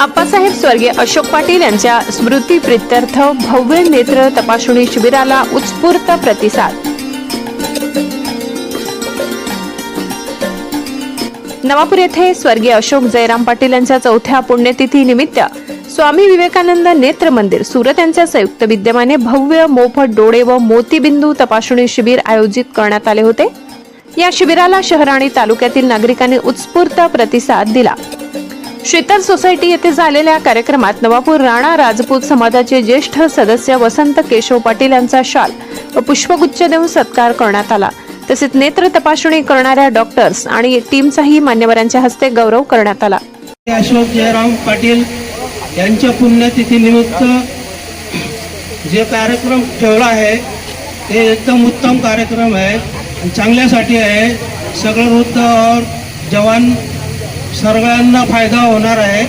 आप्पासाहेब स्वर्गीय अशोक पाटील यांच्या स्मृती प्रित्यर्थ भव्य नेत्र तपासणी शिबिराला उत्स्फूर्त प्रतिसाद. नवापूर येथे स्वर्गीय अशोक जयराम पाटील यांच्या चौथ्या पुण्यतिथी निमित्त स्वामी विवेकानंद नेत्र मंदिर सुरत यांच्या संयुक्त विद्यमाने भव्य मोफत डोळे व मोतीबिंदू तपासणी शिबिर आयोजित करण्यात आले होते. या शिबिराला शहर आणि तालुक्यातील नागरिकांनी उत्स्फूर्त प्रतिसाद दिला. शीतल सोसायटी येथे झालेल्या कार्यक्रमात नवापूर राणा राजपूत समाजाचे ज्येष्ठ सदस्य वसंत केशव पाटील यांचा शाल व पुष्पगुच्छ देऊन सत्कार करण्यात आला. तसेच नेत्र तपासणी करणाऱ्या डॉक्टर्स आणि टीमचाही मान्यवरांच्या हस्ते गौरव करण्यात आला. अशोक जयराम पाटील यांच्या पुण्यतिथीनिमित्त जे कार्यक्रम ठेवला आहे ते एकदम उत्तम कार्यक्रम आहे चांगल्यासाठी आहे. सगळं वृद्ध और जवान सगळ्यांना फायदा होणार आहे.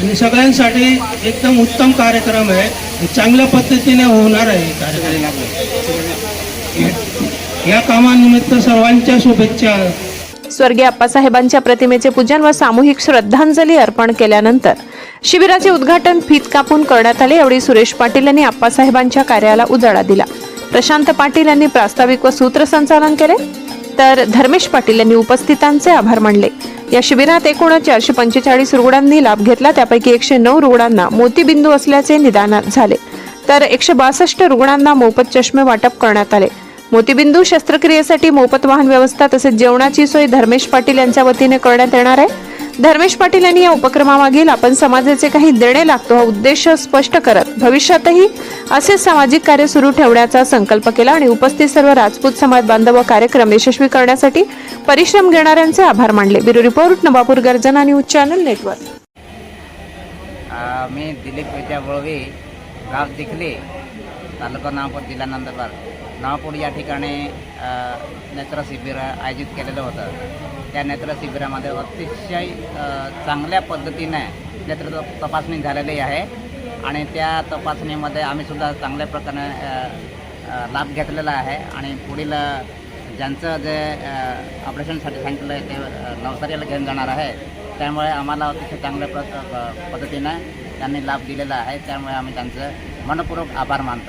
आणि सगळ्यांसाठी एकदम उत्तम कार्यक्रम आहे. चांगल्या पद्धतीने होणार आहे कार्यक्रम. या कामानिमित्त सर्वांच्या शुभेच्छा. स्वर्गीय अप्पासाहेबांच्या प्रतिमेचे पूजन व सामूहिक श्रद्धांजली अर्पण केल्यानंतर शिबिराचे उद्घाटन फीत कापून करण्यात आले. यावेळी सुरेश पाटील यांनी अप्पासाहेबांच्या कार्याला उजाळा दिला. प्रशांत पाटील यांनी प्रास्ताविक व सूत्रसंचालन केले. तर धर्मेश पाटील यांनी उपस्थितांचे आभार मानले. या शिबिरात एकूण चारशे पंचेचाळीस रुग्णांनी लाभ घेतला. त्यापैकी एकशे नऊ रुग्णांना मोतीबिंदू असल्याचे निदान झाले. तर एकशे बासष्ट रुग्णांना मोफत चष्मे वाटप करण्यात आले. मोतीबिंदू शस्त्रक्रियेसाठी मोफत वाहन व्यवस्था तसेच जेवणाची सोय धर्मेश पाटील यांच्या वतीने करण्यात येणार आहे. धर्मेश पाटील यांनी या उपक्रमामागील आपण समाजाचे काही देणे लागतो हा उद्देश स्पष्ट करत भविष्यातही असे सामाजिक कार्य सुरू ठेवण्याचा संकल्प केला आणि उपस्थित सर्व राजपूत समाज बांधव कार्यक्रम यशस्वी करण्यासाठी परिश्रम घेणाऱ्यांचे आभार मानले. Bureau report Navapur Garjana news channel network. मी दिलीप विद्या गाव चिखली तालुका नावपूर जिल्हा नंदुरबार. नावपूर या ठिकाणी नेत्र शिबिर आयोजित केलेलं होतं. त्या नेत्र शिबिरामध्ये अतिशय चांगल्या पद्धतीने नेत्र तपासणी झालेली आहे. आणि त्या तपासणीमध्ये आम्हीसुद्धा चांगल्या प्रकारे लाभ घेतलेला आहे. आणि पुढील ज्यांचं जे ऑपरेशनसाठी सांगितलं आहे ते नवसारीला घेऊन जाणार आहे. त्यामुळे आम्हाला अतिशय चांगल्या प्र पद्धतीनं त्यांनी लाभ दिलेला आहे. त्यामुळे आम्ही त्यांचं মনপূর্বক আবার মানত।